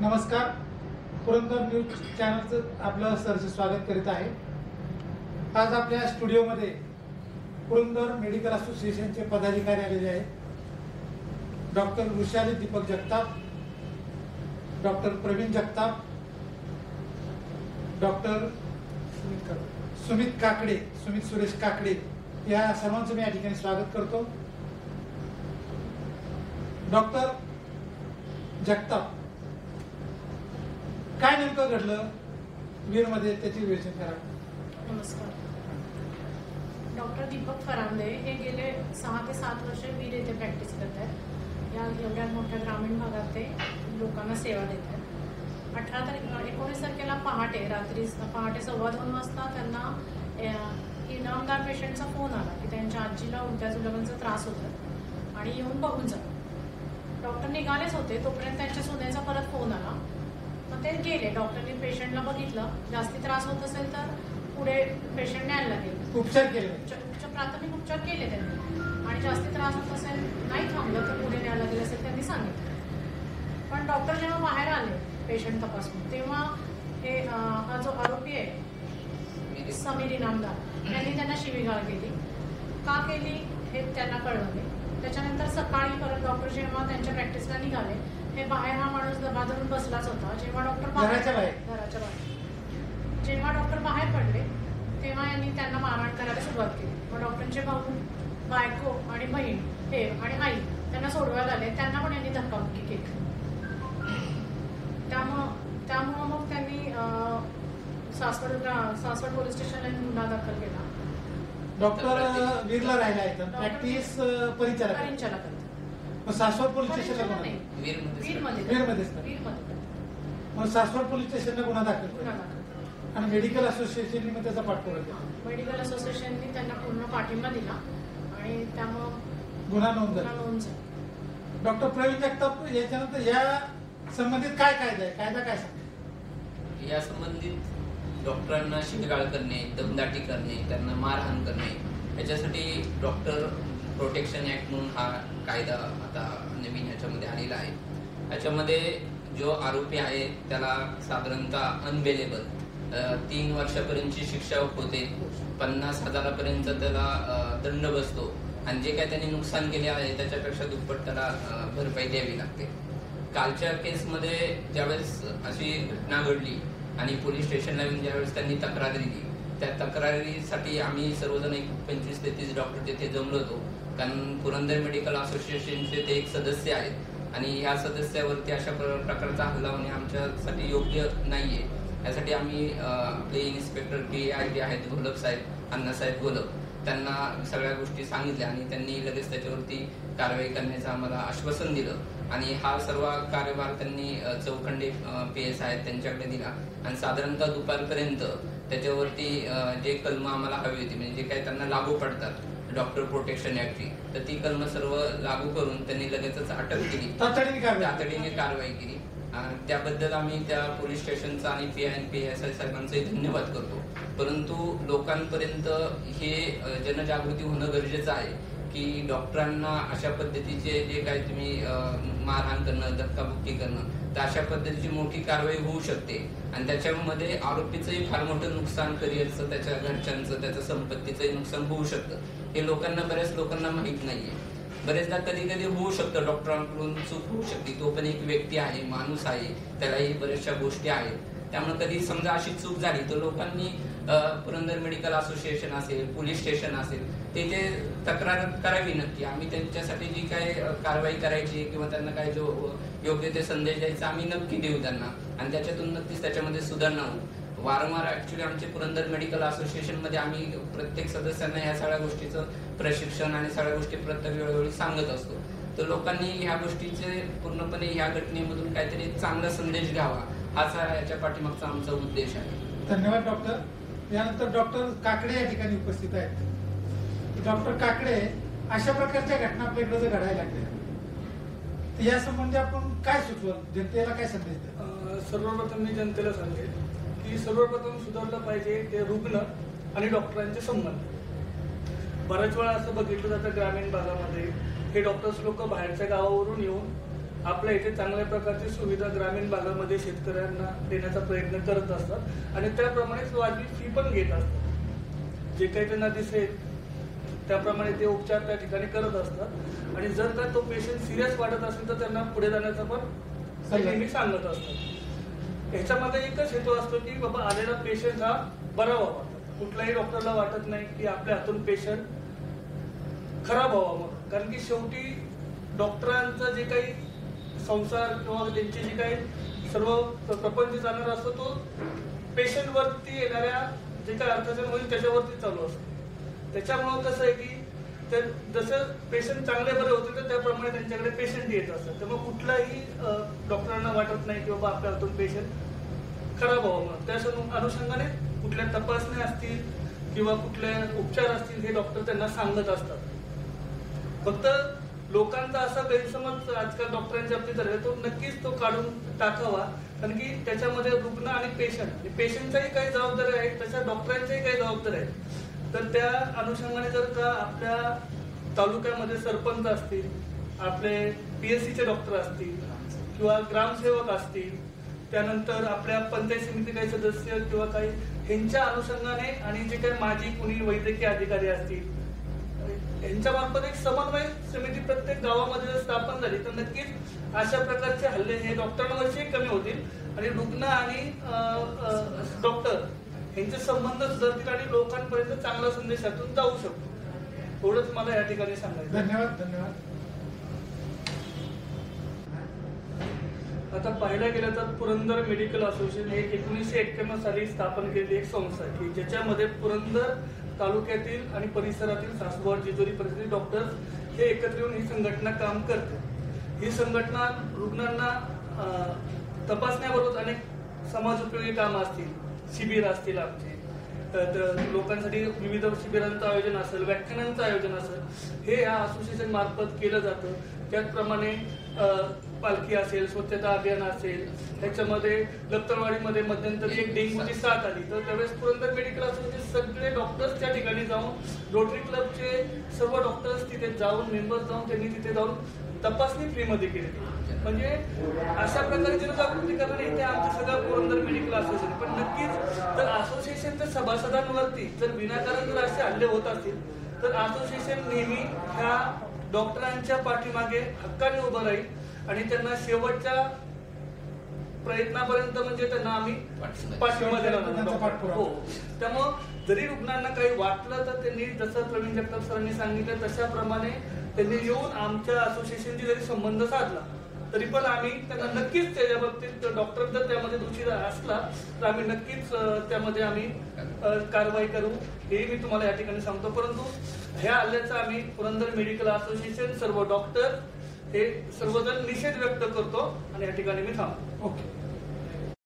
नमस्कार. पुरंदर न्यूज चॅनलचं आपलं सरचं स्वागत करीत आहे. आज आपल्या स्टुडिओमध्ये पुरंदर मेडिकल असोसिएशनचे पदाधिकारी आलेले आहेत. Doctor Vrushali Deepak Jagtap doctor Pravin Jagtap doctor Sumit Kakade Sumit Suresh Kakade या सर्वांचं मी या ठिकाणी स्वागत करतो. डॉक्टर जगताप काय नेमकं घडलं? वीरमध्ये त्याची विवेचन करा. नमस्कार. डॉक्टर दीपक फरांदे हे गेले सहा ते सात वर्ष वीर येथे प्रॅक्टिस करत आहेत या एवढ्या मोठ्या ग्रामीण भागात ते लोकांना सेवा देत आहेत अठरा तारीख एकोणीस तारखेला पहाटे रात्री पहाटे सव्वा दोन वाजता त्यांना इनामदार पेशंटचा फोन आला की त्यांच्या आजीला उलट्या जुलबांचा त्रास होतो आणि येऊन बघून जा. डॉक्टर निघालेच होते तोपर्यंत त्यांच्या सुनेचा परत फोन आला. गेले डॉक्टरने पेशंटला बघितलं जास्ती त्रास होत असेल तर पुढे पेशंट न्यायला लागेल. उपचार केले. प्राथमिक उपचार केले त्यांनी. आणि जास्ती त्रास होत असेल नाही थांबलं तर पुढे न्यायला लागेल असेल त्यांनी सांगितलं. पण डॉक्टर जेव्हा बाहेर आले पेशंट तपासून तेव्हा हे हा जो आरोपी आहे समीर इनामदार यांनी त्यांना शिवीगाळ केली. का केली हे त्यांना कळलं नाही. त्याच्यानंतर सकाळी परत डॉक्टर जेव्हा त्यांच्या प्रॅक्टिसला निघाले हे बाहेर हा माणूस दबा धरून बसलाच होता. जेव्हा डॉक्टर घराच्या बाहेर? घराच्या बाहेर. जेव्हा डॉक्टर बाहेर पडले तेव्हा यांनी त्यांना मारहाण करायला सुरुवात केली. मग डॉक्टरांचे भाऊ बायको आणि बहीण हे आणि आई त्यांना सोडवायला आले. त्यांना पण यांनी धक्काबुक्की केली. त्यामुळं त्यामुळं मग त्यांनी सासवड सासवड पोलीस स्टेशनला गुन्हा दाखल केला. डॉक्टर वीरला राहिला आहे प्रॅक्टिस परिचारक आहेत. मग सासवड पोलीस स्टेशनला मग सासवड पोलीस स्टेशनला गुन्हा दाखल केला आणि मेडिकल असोसिएशनने मग त्याचा पाठपुरावा केला. मेडिकल असोसिएशननी त्यांना पूर्ण पाठिंबा दिला. आणि त्यामुळं गुन्हा नोंद झाला. डॉक्टर प्रवीण जगताप याच्यानंतर या संबंधित काय कायदा आहे? कायदा काय सांगतो? या संबंधित डॉक्टरांना शिटगाळ करणे दमदाटी करणे त्यांना मारहाण करणे याच्यासाठी डॉक्टर प्रोटेक्शन ऍक्ट म्हणून हा कायदा आता नवीन ह्याच्यामध्ये आलेला आहे. याच्यामध्ये जो आरोपी आहे त्याला साधारणतः अनबेलेबल तीन वर्षापर्यंतची शिक्षा होते. पन्नास हजारापर्यंत त्याला दंड बसतो. आणि जे काय त्यांनी नुकसान केले आहे त्याच्यापेक्षा दुप्पट त्याला भरपाई द्यावी लागते. कालच्या केसमध्ये ज्यावेळेस अशी घटना घडली आणि पोलीस स्टेशनला येऊन ज्यावेळेस त्यांनी तक्रार दिली त्या तक्रारीसाठी आम्ही सर्वजण एक पंचवीस ते तीस डॉक्टर तिथे जमलो होतो. कारण पुरंदर मेडिकल असोसिएशनचे ते एक सदस्य आहेत आणि या सदस्यावरती अशा प्र- प्रकारचा हल्ला होणे आमच्यासाठी योग्य नाहीये. यासाठी आम्ही आपले इन्स्पेक्टर के आय जे आहेत घोलप साहेब अण्णासाहेब घोलप त्यांना सगळ्या गोष्टी सांगितल्या आणि त्यांनी लगेच त्याच्यावरती कारवाई करण्याचं आम्हाला आश्वासन दिलं. आणि हा सर्व कार्यभार त्यांनी चौखंडे पी एस आहेत त्यांच्याकडे दिला. आणि साधारणतः दुपारपर्यंत त्याच्यावरती जे कलम आम्हाला हवी होती म्हणजे जे काही त्यांना लागू पडतात डॉक्टर प्रोटेक्शन ऍक्टची तर ती कलम सर्व लागू करून त्यांनी लगेचच अटक केली. तातडीने कारवाई केली. त्याबद्दल आम्ही त्या पोलीस स्टेशनचा आणि P I P S I साहेबांचाही धन्यवाद करतो. परंतु लोकांपर्यंत हे जनजागृती होणं गरजेचं आहे की डॉक्टरांना अशा पद्धतीचे जे काही तुम्ही मारहाण करणं धक्काबुक्की करणं तर अशा पद्धतीची मोठी कारवाई होऊ शकते. आणि त्याच्यामध्ये आरोपीचंही फार मोठं नुकसान करिअरचं त्याच्या घरच्यांचं त्याच्या संपत्तीचंही नुकसान होऊ शकतं. हे लोकांना बऱ्याच लोकांना माहीत नाहीये. बरेचदा कधी कधी होऊ शकतं डॉक्टरांकडून चूक होऊ शकते. तो पण एक व्यक्ती आहे माणूस आहे त्यालाही बऱ्याचशा गोष्टी आहेत. त्यामुळे कधी समजा अशी चूक झाली तर लोकांनी पुरंदर मेडिकल असोसिएशन असेल पोलीस स्टेशन असेल तेथे तक्रार करावी नक्की. आम्ही त्यांच्यासाठी जी काय कारवाई करायची किंवा त्यांना काय जो योग्य ते संदेश द्यायचा आम्ही नक्की देऊ त्यांना. आणि त्याच्यातून नक्कीच त्याच्यामध्ये सुधारणा होऊ वारंवार ऍक्च्युली आमचे पुरंदर मेडिकल असोसिएशनमध्ये आम्ही प्रत्येक सदस्यांना ह्या सगळ्या गोष्टीचं प्रशिक्षण आणि सगळ्या गोष्टी प्रत्येक वेळोवेळी सांगत असतो. तर लोकांनी ह्या गोष्टीचे पूर्णपणे ह्या घटनेमधून काहीतरी चांगला संदेश घ्यावा. हाच याच्या पाठीमागचा आमचा उद्देश आहे. धन्यवाद डॉक्टर यानंतर डॉक्टर काकडे या ठिकाणी उपस्थित आहेत. डॉक्टर काकडे अशा प्रकारच्या घटना आपल्याकडे जर घडायला लागल्या या संबंधी आपण काय सुचवाल? जनतेला काय संदेश सर्वप्रथम मी जनतेला सांगेन की सर्वप्रथम सुधारलं पाहिजे ते रुग्ण आणि डॉक्टरांचे संबंध. बऱ्याच वेळा असं बघितलं जातं ग्रामीण भागामध्ये हे डॉक्टर्स लोक बाहेरच्या गावावरून येऊन आपल्या इथे चांगल्या प्रकारची सुविधा ग्रामीण भागामध्ये शेतकऱ्यांना देण्याचा प्रयत्न करत असतात आणि त्याप्रमाणेच वाजवी फी पण घेत असतात. जे काही त्यांना दिसेल त्याप्रमाणे ते उपचार त्या ठिकाणी करत असतात. आणि जर का तो पेशंट सिरियस वाटत असेल तर त्यांना पुढे जाण्याचा पण. नेहमी सांगत असतात. ह्याच्यामध्ये एकच हेतू असतो की बाबा आलेला पेशंट हा बरा व्हावा. कुठल्याही डॉक्टरला वाटत नाही की आपल्या हातून पेशंट खराब व्हावा मग कारण की शेवटी डॉक्टरांचा जे काही संसार किंवा त्यांची जी काही सर्व प्रपंच चालणार असतो तो पेशंट वरती येणाऱ्या जे काही अर्थार्जन होईल त्याच्यावरती चालू असतो. त्याच्यामुळं कसं आहे की तर जसं पेशंट चांगले बरे होतील तर त्याप्रमाणे त्यांच्याकडे पेशंट येत असतात. मग कुठलाही डॉक्टरांना वाटत नाही की बाबा आपल्या हातून पेशंट खराब व्हावं म्हणून. त्या अनुषंगाने कुठल्या तपासण्या असतील किंवा कुठले उपचार असतील हे डॉक्टर त्यांना सांगत असतात. फक्त लोकांचा असा गैरसमज आजकाल डॉक्टरांच्या बाबतीत आहे तो नक्कीच तो काढून टाकावा. कारण की त्याच्यामध्ये रुग्ण आणि पेशंट पेशंटच्याही काही जबाबदारी आहे तशा डॉक्टरांच्याही काही जबाबदारी आहेत. तर त्या अनुषंगाने जर का आपल्या तालुक्यामध्ये सरपंच असतील आपले पीएससीचे डॉक्टर असतील किंवा ग्रामसेवक असतील त्यानंतर आपल्या पंचायत समिती काही सदस्य किंवा काही ह्यांच्या अनुषंगाने आणि जे काही माजी कुणी वैद्यकीय अधिकारी असतील यांच्या मार्फत एक समन्वय समिती प्रत्येक गावामध्ये जर स्थापन झाली तर नक्कीच अशा प्रकारचे हल्ले हे डॉक्टरांवरचे कमी होतील. आणि रुग्ण आणि डॉक्टर यांचे संबंध सुधारतील आणि लोकांपर्यंत चांगला संदेश यातून जाऊ शकतो. एवढंच मला या ठिकाणी सांगायचं. धन्यवाद धन्यवाद. आता पाहायला गेलं तर पुरंदर मेडिकल असोसिएशन हे एकोणीसशे एक्क्याण्णव साली स्थापन केलेली एक संस्था आहे. की ज्याच्यामध्ये पुरंदर तालुक्यातील आणि परिसरातील सासवड जेजुरी परिसरातील डॉक्टर्स हे एकत्र येऊन ही संघटना काम करते. ही संघटना रुग्णांना तपासण्याबरोबर अनेक समाज उपयोगी कामं असतील. शिबिर असतील आमचे. तर लोकांसाठी विविध शिबिरांचं आयोजन असेल व्याख्यानांचं आयोजन असेल हे या असोसिएशन मार्फत केलं जातं. त्याचप्रमाणे पालखी असेल स्वच्छता अभियान असेल त्याच्यामध्ये दप्तरवाडीमध्ये मध्यंतरी एक डेंग्यूची साथ आली. तर त्यावेळेस पुरंदर मेडिकल असोसिएशन सगळे डॉक्टर्स त्या ठिकाणी जाऊन रोटरी क्लबचे सर्व डॉक्टर्स तिथे जाऊन मेंबर्स जाऊन त्यांनी तिथे जाऊन तपासणी फ्रीमध्ये केली. म्हणजे अशा प्रकारे जनजागृती करणं इथे आमचं सगळं पुरंदर मेडिकल असोसिएशन पण नक्कीच तर असोसिएशनच्या सभासदांवरती जर विनाकारण जर असे हल्ले होत असतील तर असोसिएशन नेहमी ह्या डॉक्टरांच्या पाठीमागे हक्काने उभं राहील आणि त्यांना शेवटच्या प्रयत्नापर्यंत म्हणजे त्यांना आम्ही पाठिंबा देणार. हो. त्यामुळं जरी रुग्णांना काही वाटलं तर त्यांनी जसं प्रवीण जगताप सरांनी सांगितलं तशाप्रमाणे त्यांनी येऊन आमच्या असोसिएशनशी जरी संबंध साधला तरी पण आम्ही त्यांना नक्कीच त्याच्या बाबतीत डॉक्टर जर त्यामध्ये दोषी असला तर आम्ही नक्कीच त्यामध्ये आम्ही कारवाई करू. हे मी तुम्हाला या ठिकाणी सांगतो. परंतु ह्या हल्ल्याचा आम्ही पुरंदर मेडिकल असोसिएशन सर्व डॉक्टर हे सर्वजण निषेध व्यक्त करतो आणि या ठिकाणी मी थांबतो. ओके.